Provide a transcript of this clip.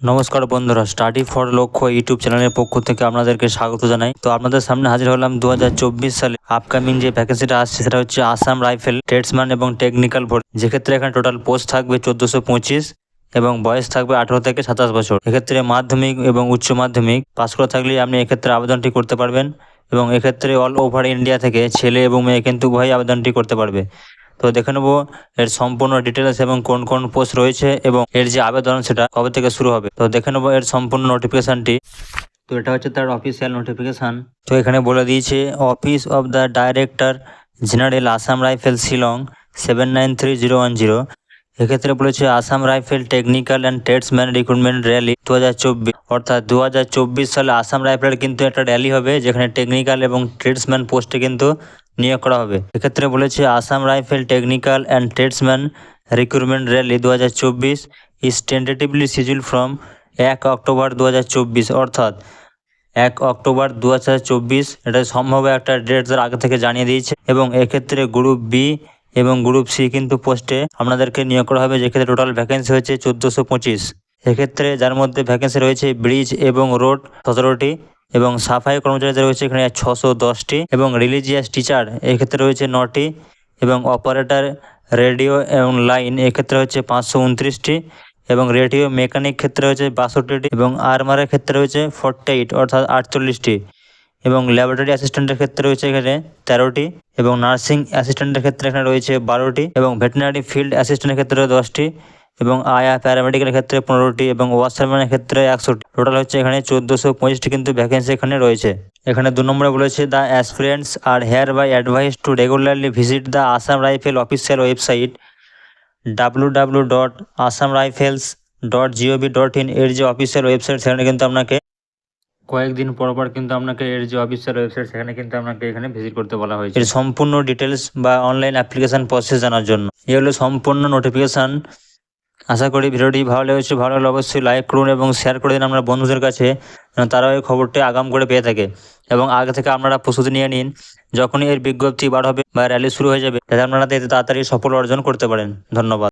নমস্কার বন্ধুরা study for লক্ষ্য ইউটিউব চ্যানেলের পক্ষ থেকে আপনাদেরকে স্বাগত জানাই। তো আপনাদের সামনে হাজির হলাম দু হাজার চব্বিশ সালে আপকামিং যে ভ্যাকেন্সিটা আসছে, সেটা হচ্ছে আসাম রাইফেল ট্রেডসম্যান এবং টেকনিক্যাল ভোট যেক্ষেত্রে এখানে টোটাল পোস্ট থাকবে চোদ্দোশো পঁচিশ এবং বয়স থাকবে আঠারো থেকে সাতাশ বছর। এক্ষেত্রে মাধ্যমিক এবং উচ্চ মাধ্যমিক পাস করে থাকলে আপনি এক্ষেত্রে আবেদনটি করতে পারবেন এবং এক্ষেত্রে অল ওভার ইন্ডিয়া থেকে ছেলে এবং মেয়ে কিন্তু উভয়ই আবেদনটি করতে পারবে। তো দেখে নেব এর সম্পূর্ণ ডিটেলস এবং কোন কোন পোস্ট রয়েছে এবং এর যে আবেদন সেটা কবে থেকে শুরু হবে। তো দেখে নেব এর সম্পূর্ণ নোটিফিকেশানটি তো এটা হচ্ছে তার অফিসিয়াল নোটিফিকেশান তো এখানে বলে দিয়েছে office of the director general Assam rifle Shillong seven nine three zero one zero এক্ষেত্রে বলেছে Assam rifle technical and tradesman recruitment rally দু হাজার চব্বিশ অর্থাৎ দু হাজার চব্বিশ সালে আসাম রাইফেলের কিন্তু একটা র্যালি হবে, যেখানে টেকনিক্যাল এবং ট্রেডসম্যান পোস্টে কিন্তু নিয়োগ করা হবে। এক্ষেত্রে বলেছে, Assam rifle technical and tradesman recruitment rally দু হাজার চব্বিশ ইজ টেন্টেটিভলি শিডিউল ফ্রম এক অক্টোবর দু হাজার চব্বিশ। অর্থাৎ এক অক্টোবর দু হাজার চব্বিশ, এটা সম্ভব একটা ডেট তার আগে থেকে জানিয়ে দিয়েছে। এবং এক্ষেত্রে গ্রুপ বি এবং গ্রুপ সি কিন্তু পোস্টে আপনাদেরকে নিয়োগ করা হবে, যেক্ষেত্রে টোটাল ভ্যাকেন্সি হচ্ছে চোদ্দোশো পঁচিশ। এক্ষেত্রে যার মধ্যে ভ্যাকেন্সি রয়েছে ব্রিজ এবং রোড সতেরোটি। এবং সাফাই কর্মচারীদের রয়েছে এখানে ছশো দশটি এবং রিলিজিয়াস টিচার এক্ষেত্রে রয়েছে নটি এবং অপারেটার রেডিও এবং লাইন এক্ষেত্রে হচ্ছে পাঁচশো উনত্রিশটি এবং রেডিও মেকানিক ক্ষেত্রে হচ্ছে বাষট্টিটি এবং আর্মারের ক্ষেত্রে রয়েছে ফর্টি এইট অর্থাৎ আটচল্লিশটি এবং ল্যাবরেটরি অ্যাসিস্ট্যান্টের ক্ষেত্রে রয়েছে এখানে তেরোটি এবং নার্সিং অ্যাসিস্ট্যান্টের ক্ষেত্রে এখানে রয়েছে বারোটি এবং ভেটেরিনারি ফিল্ড অ্যাসিস্ট্যান্টের ক্ষেত্রে দশটি এবং আয়া প্যারামেডিক্যালের ক্ষেত্রে পনেরোটি এবং ওয়াশারম্যানের ক্ষেত্রে একশোটি। টোটাল হচ্ছে এখানে চোদ্দোশো পঁচিশটি কিন্তু ভ্যাকেন্সি এখানে রয়েছে। এখানে দু নম্বরে বলেছে the aspirants are hereby advise to regularly visit the Assam rifle official website W W dot Assam rifles dot gov dot in এর যে অফিসিয়াল ওয়েবসাইট সেখানে কিন্তু আপনাকে কয়েকদিন পর পর কিন্তু আপনাকে এর যে অফিসিয়াল ওয়েবসাইট সেখানে কিন্তু আপনাকে এখানে ভিজিট করতে বলা হয়েছে। এর সম্পূর্ণ ডিটেলস বা অনলাইন অ্যাপ্লিকেশন প্রসেস জানার জন্য। এই হলো সম্পূর্ণ নোটিফিকেশান আশা করি ভিডিওটি ভালো লেগেছে, ভালো লাগলে অবশ্যই লাইক করুন এবং শেয়ার করে দিন আপনার বন্ধুদের কাছে তারা তারাও এই খবরটি আগাম করে পেয়ে থাকে। এবং আগে থেকে আপনারা প্রস্তুতি নিয়ে নিন, যখনই এর বিজ্ঞপ্তি বার হবে বা র্যালি শুরু হয়ে যাবে, যাতে আপনারা তাড়াতাড়ি সফল অর্জন করতে পারেন। ধন্যবাদ।